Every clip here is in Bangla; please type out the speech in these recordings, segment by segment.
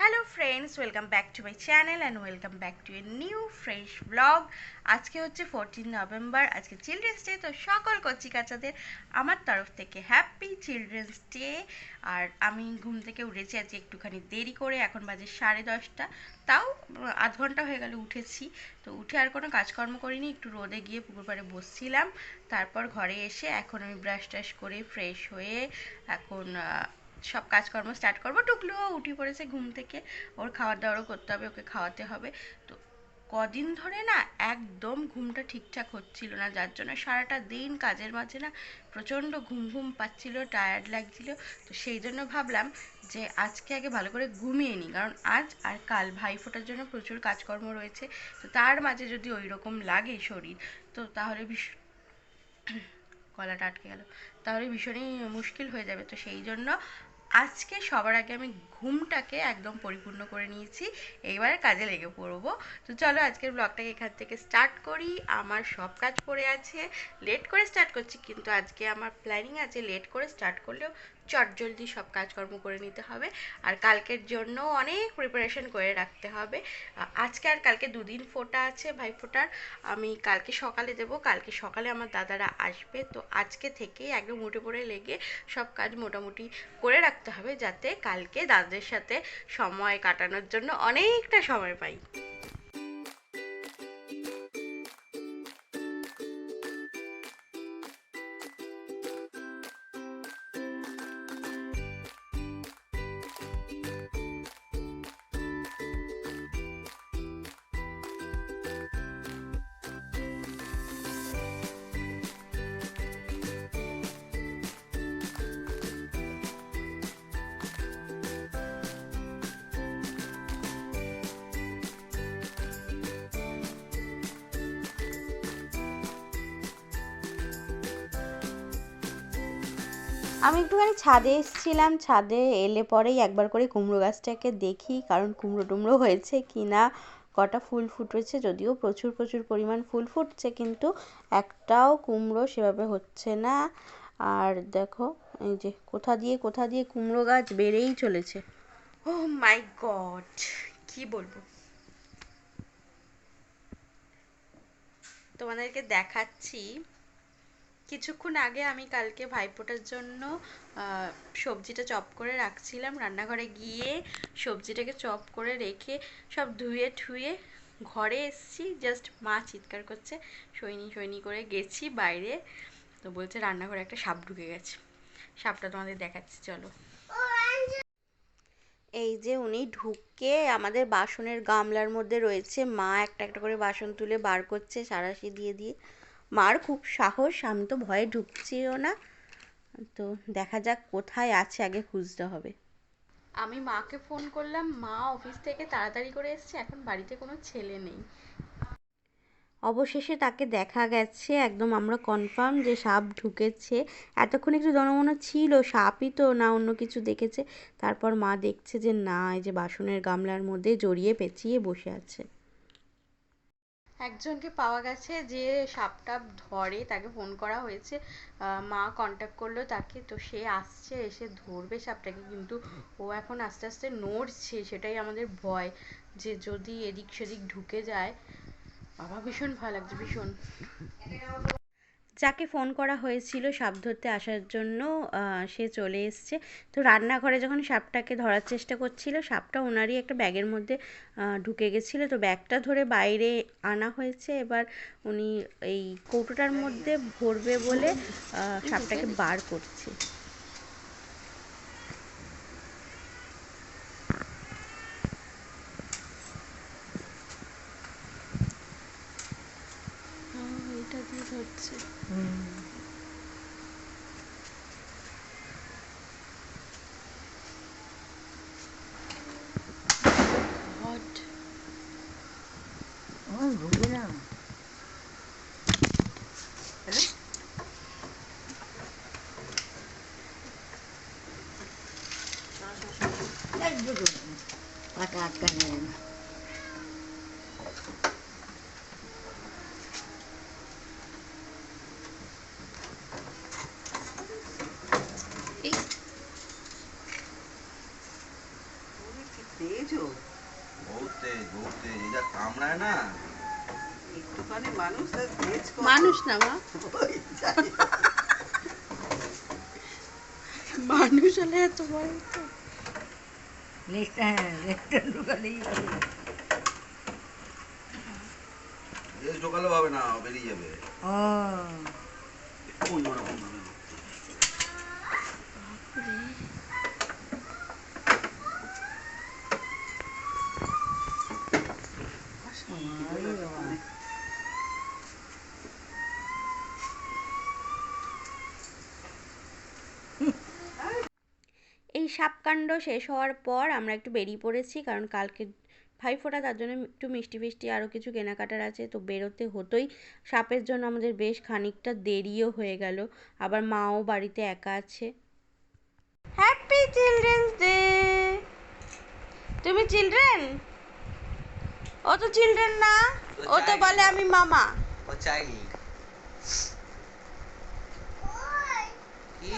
Hello friends welcome back to my channel and welcome back to a new fresh blog আজকে হচ্ছে ফোরটিন নভেম্বর আজকে চিলড্রেন্স ডে তো সকল কচি কাচাদের আমার তরফ থেকে হ্যাপি চিলড্রেন্স ডে আর আমি ঘুম থেকে উঠেছি, আজকে একটুখানি দেরি করে, এখন বাজে সাড়ে দশটা। তাও আধ ঘণ্টা হয়ে গেল উঠেছি। তো উঠে আর কোনো কাজকর্ম করিনি, একটু রোদে গিয়ে পুকুর পাড়ে বসছিলাম। তারপর ঘরে এসে এখন আমি ব্রাশ টাশ করে ফ্রেশ হয়ে এখন সব কাজকর্ম স্টার্ট করব। টুকলুও উঠে পড়েছে ঘুম থেকে। ওর খাবার দাবারও করতে হবে, ওকে খাওয়াতে হবে। তো কদিন ধরে না একদম ঘুমটা ঠিকঠাক হচ্ছিল না, যার জন্য সারাটা দিন কাজের মাঝে না প্রচণ্ড ঘুম ঘুম পাচ্ছিল টায়ার্ড লাগছিল। তো সেই জন্য ভাবলাম যে আজকে আগে ভালো করে ঘুমিয়ে নিই, কারণ আজ আর কাল ভাই ফোটার জন্য প্রচুর কাজকর্ম রয়েছে। তো তার মাঝে যদি ওই রকম লাগে শরীর, তো তাহলে ভীষণ গলাটা আটকে গেল। তাহলে ভীষণই মুশকিল হয়ে যাবে। তো সেই জন্য আজকে সবার আগে আমি ঘুমটাকে একদম পরিপূর্ণ করে নিয়েছি। এইবার কাজে লেগে পড়ব। তো চলো আজকের ব্লগটাকে এখান থেকে স্টার্ট করি। আমার সব কাজ পড়ে আছে। লেট করে স্টার্ট করছি, কিন্তু আজকে আমার প্ল্যানিং আছে লেট করে স্টার্ট করলেও চটজলদি সব কাজকর্ম করে নিতে হবে। আর কালকের জন্য অনেক প্রিপারেশন করে রাখতে হবে। আজকে আর কালকে দুদিন ফোটা আছে ভাই ফোটার। আমি কালকে সকালে দেব। কালকে সকালে আমার দাদারা আসবে। তো আজকে থেকেই একদম উঠে পড়ে লেগে সব কাজ মোটামুটি করে রাখতে হবে যাতে কালকে দাদাদের সাথে সময় কাটানোর জন্য অনেকটা সময় পাই। আমি একটুখানি ছাদে এসেছিলাম, ছাদে এলে পরেই একবার করে কুমড়ো গাছটাকে দেখি, কারণ কুমড়ো টুমড়ো হয়েছে কি না, কটা ফুল ফুটেছে, যদিও প্রচুর প্রচুর পরিমাণ ফুল ফুটছে, কিন্তু একটাও কুমড়ো সেভাবে হচ্ছে না। আর দেখো, এই যে কোথা দিয়ে কোথা দিয়ে কুমড়ো গাছ বেড়েই চলেছে। ও মাই গড কি বলব? তোমাদেরকে দেখাচ্ছি কিছুক্ষণ আগে আমি কালকে ভাইফোঁটার জন্য সবজিটা চপ করে রাখছিলাম। রান্নাঘরে গিয়ে সবজিটাকে চপ করে রেখে সব ধুয়ে ঠুয়ে ঘরে এসছি। জাস্ট মা চিৎকার করছে, সৈনি সৈনি করে গেছি বাইরে। তো বলছে, রান্নাঘরে একটা সাপ ঢুকে গেছে। সাপটা তোমাদের দেখাচ্ছি, চলো। এই যে উনি ঢুকে আমাদের বাসনের গামলার মধ্যে রয়েছে। মা একটা একটা করে বাসন তুলে বার করছে, সারাশি দিয়ে দিয়ে। মার খুব সাহস আমি তো ভয়ে ঢুকছিও না। তো দেখা যাক কোথায় আছে আগে খুঁজতে হবে। আমি মাকে ফোন করলাম মা অফিস থেকে তাড়াতাড়ি করে এসছে এখন বাড়িতে কোনো ছেলে নেই। অবশেষে তাকে দেখা গেছে একদম আমরা কনফার্ম যে সাপ ঢুকেছে। এতক্ষণ একটু জনমনে ছিল সাপই তো না অন্য কিছু দেখেছে। তারপর মা দেখছে যে না এই যে বাসনের গামলার মধ্যে জড়িয়ে পেঁচিয়ে বসে আছে। একজনকে পাওয়া গেছে যে সাপটা ধরে, তাকে ফোন করা হয়েছে। মা কন্ট্যাক্ট করল তাকে, তো সে আসছে, এসে ধরবে সাপটাকে, কিন্তু ও এখন আস্তে আস্তে নড়ছে, সেটাই আমাদের ভয় যে যদি এদিক সেদিক ঢুকে যায়। বাবা, ভীষণ ভয় লাগছে, ভীষণ। যাকে ফোন করা হয়েছিল সাপ ধরতে আসার জন্য সে চলে এসছে। তো রান্নাঘরে যখন সাপটাকে ধরার চেষ্টা করছিল, সাপটা ওনারই একটা ব্যাগের মধ্যে ঢুকে গেছিল। তো ব্যাগটা ধরে বাইরে আনা হয়েছে। এবার উনি এই কৌটোটার মধ্যে ভরবে বলে সাপটাকে বার করছে। Is it? Пока откаляем. तेज हो बहुत तेज बहुत तेज इधर कामड़ा है ना মানুষ না মা ওই যাই। মানুষ হলে এত বড় হতো। লেজটা হ্যাঁ লেজটা ঢুকালেই হবে। তেজ ঢোকালে হবে না বেরিয়ে যাবে ও অন্যরকম ভাবে আরে বাবা। এই সাপকাণ্ড শেষ হওয়ার পর আমরা একটু বেরিয়ে পড়েছি কারণ কালকে ভাইফোঁটা তার জন্য একটু মিষ্টি ফিষ্টি আরও কিছু কেনাকাটার আছে তো বেরোতে হতোই। সাপের জন্য আমাদের বেশ খানিকটা দেরিও হয়ে গেল আবার মাও বাড়িতে একা আছে। হ্যাপি চিলড্রেন্স ডে তুমি চিলড্রেন ও তো চিলড্রেন না ও তো বলে আমি মামা। ও চাইল্ড কি?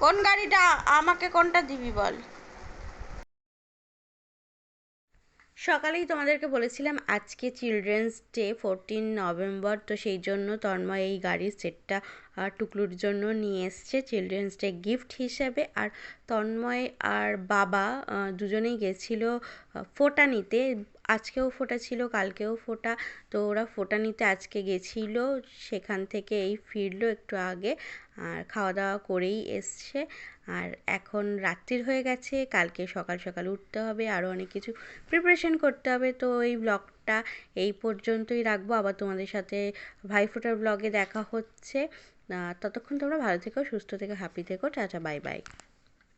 কোন গাড়িটা? আমাকে কোনটা দিবি বল। সকালেই তোমাদেরকে বলেছিলাম, আজকে চিলড্রেন্স ডে ফোরটিন নভেম্বর তো সেই জন্য তন্ময় এই গাড়ির সেটটা আহ, টুকলুর জন্য নিয়ে এসছে চিলড্রেন্স ডে গিফট হিসেবে। আর তন্ময় আর বাবা দুজনেই গেছিল ফোঁটা নিতে। আজকেও ফোঁটা ছিল কালকেও ফোঁটা। তো ওরা ফোঁটা নিতে আজকে গেছিল সেখান থেকে এই ফিরলো একটু আগে। আর খাওয়া দাওয়া করেই এসছে। আর এখন রাত্রির হয়ে গেছে কালকে সকাল সকাল উঠতে হবে আরও অনেক কিছু প্রিপারেশন করতে হবে। তো এই ব্লগটা এই পর্যন্তই রাখব। আবার তোমাদের সাথে ভাইফোঁটার ব্লগে দেখা হচ্ছে। ততক্ষণ তোমরা ভালো থেকো, সুস্থ থেকো হ্যাপি থেকো। Tata bye bye